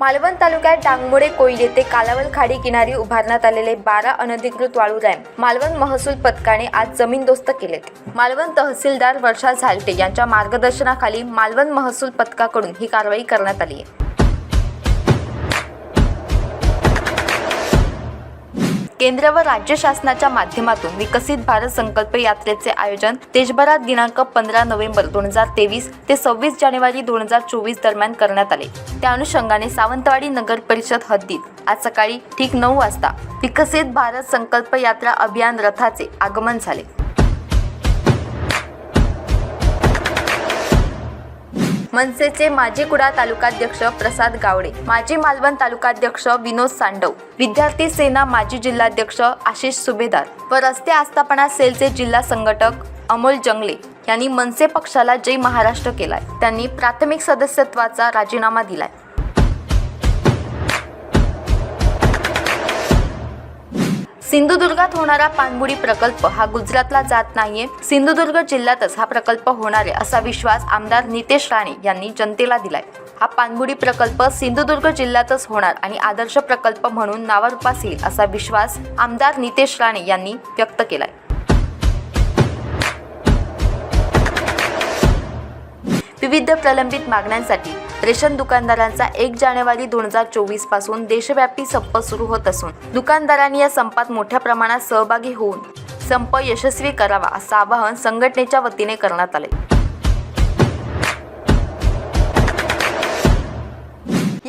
मालवण तालुक्यात डांगमोडे कोईल येथे कालावल खाडी किनारी उभारण्यात आलेले बारा अनधिकृत वाळू डॅम मालवण महसूल पथकाने आज जमीनदोस्त केलेत. मालवण तहसीलदार वर्षा झालटे यांच्या मार्गदर्शनाखाली मालवण महसूल पथकाकडून ही कारवाई करण्यात आली आहे. केंद्र व राज्य शासनाच्या माध्यमातून विकसित भारत संकल्प यात्रेचे आयोजन देशभरात दिनांक पंधरा नोव्हेंबर दोन हजार तेवीस ते सव्वीस जानेवारी दोन हजार चोवीस दरम्यान करण्यात आले. त्या अनुषंगाने सावंतवाडी नगर परिषद हद्दीत आज सकाळी ठीक नऊ वाजता विकसित भारत संकल्प यात्रा अभियान रथाचे आगमन झाले. मनसेचे माजी कुडा तालुकाध्यक्ष प्रसाद गावडे माजी मालवण तालुकाध्यक्ष विनोद सांडव विद्यार्थी सेना माजी जिल्हाध्यक्ष आशिष सुभेदार व रस्ते आस्थापना सेलचे जिल्हा संघटक अमोल जंगले यांनी मनसे पक्षाला जय महाराष्ट्र केलाय. त्यांनी प्राथमिक सदस्यत्वाचा राजीनामा दिलाय. सिंधुदुर्गात होणारा पाणबुडी प्रकल्प हा गुजरातला जात नाहीये. सिंधुदुर्ग जिल्ह्यातच हा प्रकल्प होणार आहे असा विश्वास आमदार नितेश राणे यांनी जनतेला दिलाय. हा पाणबुडी प्रकल्प सिंधुदुर्ग जिल्ह्यातच होणार आणि आदर्श प्रकल्प म्हणून नावारूपास येईल असा विश्वास आमदार नितेश राणे यांनी व्यक्त केलाय. विविध प्रलंबित मागण्यांसाठी रेशन दुकानदारांचा एक जानेवारी दोन हजार चोवीसपासून देशव्यापी संप सुरू होत असून दुकानदारांनी या संपात मोठ्या प्रमाणात सहभागी होऊन संप यशस्वी करावा असं आवाहन संघटनेच्या वतीने करण्यात आले